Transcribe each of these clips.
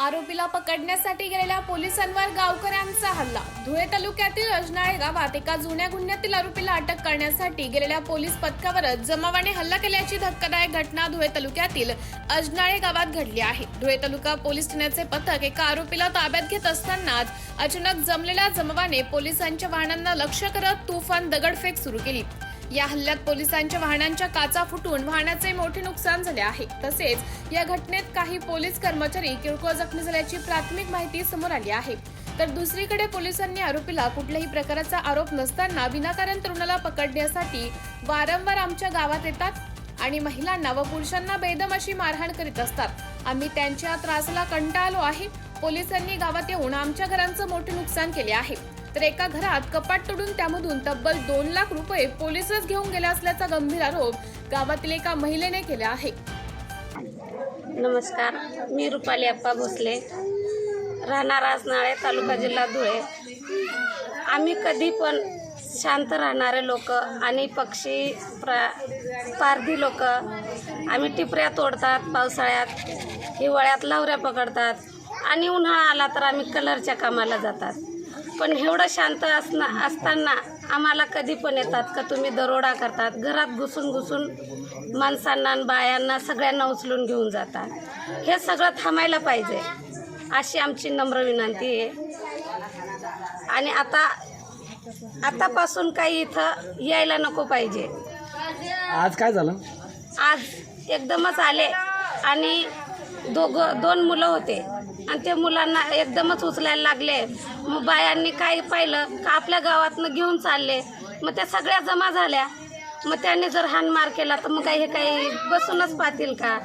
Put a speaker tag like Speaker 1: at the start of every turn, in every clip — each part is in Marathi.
Speaker 1: आरोपीला पकडण्यासाठी गेलेल्या पोलिसांवर गावकऱ्यांचा हल्ला. धुळे तालुक्यातील अजनाळे गावात एका जुन्या गुन्ह्यातील आरोपीला अटक करण्यासाठी गेलेल्या पोलीस पथकावरच जमावाने हल्ला केल्याची धक्कादायक घटना धुळे तालुक्यातील अजनाळे गावात घडली आहे. धुळे तालुका पोलीस ठाण्याचे पथक एका आरोपीला ताब्यात घेत असतानाच अचानक जमलेल्या जमावाने पोलिसांच्या वाहनांना लक्ष करत तुफान दगडफेक सुरू केली. या हल्ल्यात पोलिसांच्या वाहनांच्या काचा फुटून वाहनाचे मोठे नुकसान झाले आहे. तसेच या घटनेत काही पोलीस कर्मचारी किरकोळ जखमी झाल्याची प्राथमिक माहिती समोर आली आहे. तर दुसरीकडे पोलिसांनी आरोपीला कुठल्याही प्रकाराचा आरोप नसताना विनाकारण तरुणाला पकडण्यासाठी वारंवार आमच्या गावात येतात आणि महिलांना व पुरुषांना बेदम अशी मारहाण करीत असतात. आम्ही त्यांच्या त्रासाला कंटाळलो आहे. पोलिसांनी गावात येऊन आमच्या घरांचं मोठे नुकसान केले आहे. तर एका घरात कपाट तोडून त्यामधून तब्बल दोन लाख रुपये पोलिसच घेऊन गेले असल्याचा गंभीर आरोप गावातील एका महिलेने केला आहे.
Speaker 2: नमस्कार मी रुपाली अप्पा भोसले. राहणार आजनाळे तालुका जिल्हा धुळे. आम्ही कधी पण शांत राहणारे लोक आणि पक्षी प्रा पारधी लोक आम्ही टिपऱ्या तोडतात पावसाळ्यात हिवाळ्यात लावऱ्या पकडतात आणि उन्हाळा आला तर आम्ही कलरच्या कामाला जातात. पण एवढं शांत असणं असताना आम्हाला कधी पण येतात का तुम्ही दरोडा करतात. घरात घुसून घुसून माणसांना आणि बायांना सगळ्यांना उचलून घेऊन जातात. हे सगळं थांबायला पाहिजे अशी आमची नम्र विनंती आहे. आणि आता आतापासून काही इथं यायला नको पाहिजे.
Speaker 3: आज काय झालं?
Speaker 2: आज एकदमच आले आणि दोघं दोन मुलं होते. आणि ते मुलांना एकदमच उचलायला लागले. मग बायांनी काही पाहिलं का आपल्या गावातनं घेऊन चालले. मग त्या सगळ्या जमा झाल्या. मग त्यांनी जर हानमार केला तर मग काही हे काही बसूनच पाहतील का?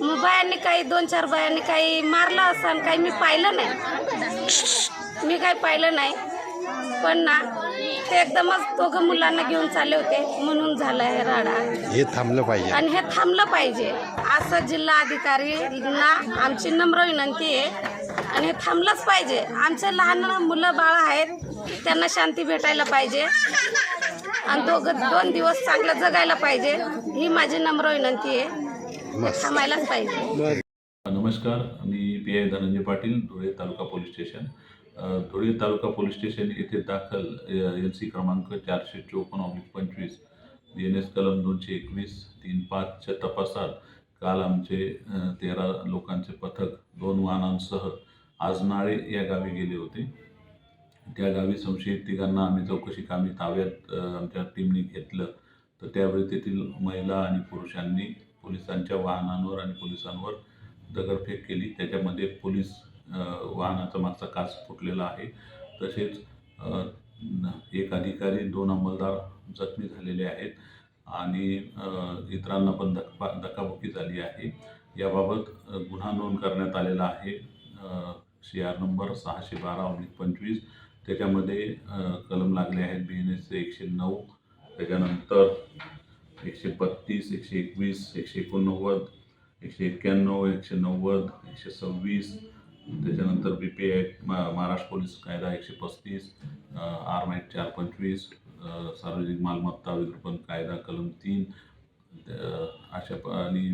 Speaker 2: मग बायांनी काही दोन चार बायांनी काही मारलं असं काही मी पाहिलं नाही. मी काही पाहिलं नाही. पण ना ते एकदमच दोघं मुलांना घेऊन चालले होते. म्हणून झाला हे राडा.
Speaker 4: हे थांबलं पाहिजे.
Speaker 2: आणि हे थांबलं पाहिजे. असं जिल्हा अधिकारींना आमची नम्र विनंती आहे. आणि हे थांबलंच पाहिजे. आमचे लहान मुलं बाळ आहेत त्यांना शांती भेटायला पाहिजे. आणि दोघं दोन दिवस चांगलं जगायला पाहिजे. ही माझी नम्र विनंती आहे. थांबायलाच पाहिजे.
Speaker 5: नमस्कार. मी P I Dhananjay Patil Dhule taluka police station. Dhule taluka police station येथे दाखल एल सी क्रमांक चारशे चोपन्न ऑब्लिक पंचवीस बी एन एस कलम दोनशे एकवीस तीन पाचच्या तपासात काल आमचे तेरा लोकांचे पथक दोन वाहनांसह आजनाळे या गावी गेले होते. त्या गावी संशयित तिघांना आम्ही चौकशी कामी ताब्यात आमच्या टीमने घेतलं. तर त्यावेळी तेथील महिला आणि पुरुषांनी पोलिसांच्या वाहनांवर आणि पोलिसांवर दगडफेक केली. त्याच्यामध्ये पोलीस वाहनाचा मागचा काच फुटलेला आहे. तसेच एक अधिकारी दोन अंमलदार जखमी झालेले आहेत आणि इतरांना पण धक्का धक्काबुक्की झाली आहे. याबाबत गुन्हा नोंद करण्यात आलेला आहे. सी आर नंबर सहाशे बारा ऑब्लिक पंचवीस. त्याच्यामध्ये कलम लागले आहेत बी एन एसचे एकशे नऊ. त्याच्यानंतर एकशे बत्तीस एकशे एकवीस एकशे एकोणनव्वद एकशे एक्क्याण्णव एकशे नव्वद एकशे सव्वीस त्याच्यानंतर B P I Maharashtra police कायदा एकशे पस्तीस आर ॲक्ट चार पंचवीस सार्वजनिक मालमत्ता विरूपण कायदा कलम तीन अशा प आणि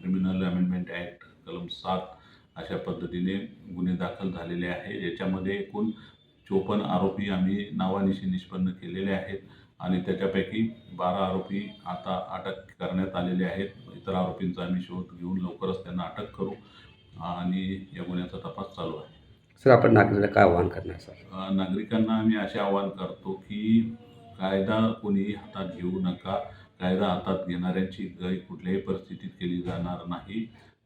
Speaker 5: क्रिमिनल अमेंडमेंट ॲक्ट कलम सात अशा पद्धतीने गुन्हे दाखल झालेले आहे. याच्यामध्ये एकूण चोपन्न आरोपी आम्ही नावानिशी निष्पन्न केलेले आहेत आणि त्याच्यापैकी बारा आरोपी आता अटक करण्यात आलेले आहेत. इतर आरोपींचा आम्ही शोध घेऊन लवकरच त्यांना अटक करू. आणि या गुन्ह्याचा तपास चालू आहे.
Speaker 3: सर आपण नागरिकांना काय आवाहन करणार सर?
Speaker 5: अ, नागरिकांना आम्ही असे आवाहन करतो की कायदा कोणीही हातात घेऊ नका. कायदा हातात घेणाऱ्यांची गय कुठल्याही परिस्थितीत केली जाणार नाही.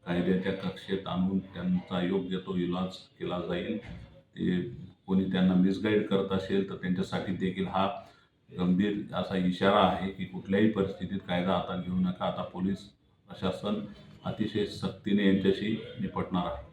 Speaker 5: कायद्याच्या कक्षेत आणून त्यांचा योग्य तो इलाज केला जाईल. ते कोणी त्यांना मिसगाईड करत असेल तर त्यांच्यासाठी देखील हा गंभीर असा इशारा आहे की कुठल्याही परिस्थितीत कायदा हातात घेऊ नका. आता पोलीस प्रशासन अतिशय सक्तीने यांच्याशी निपटणार आहे.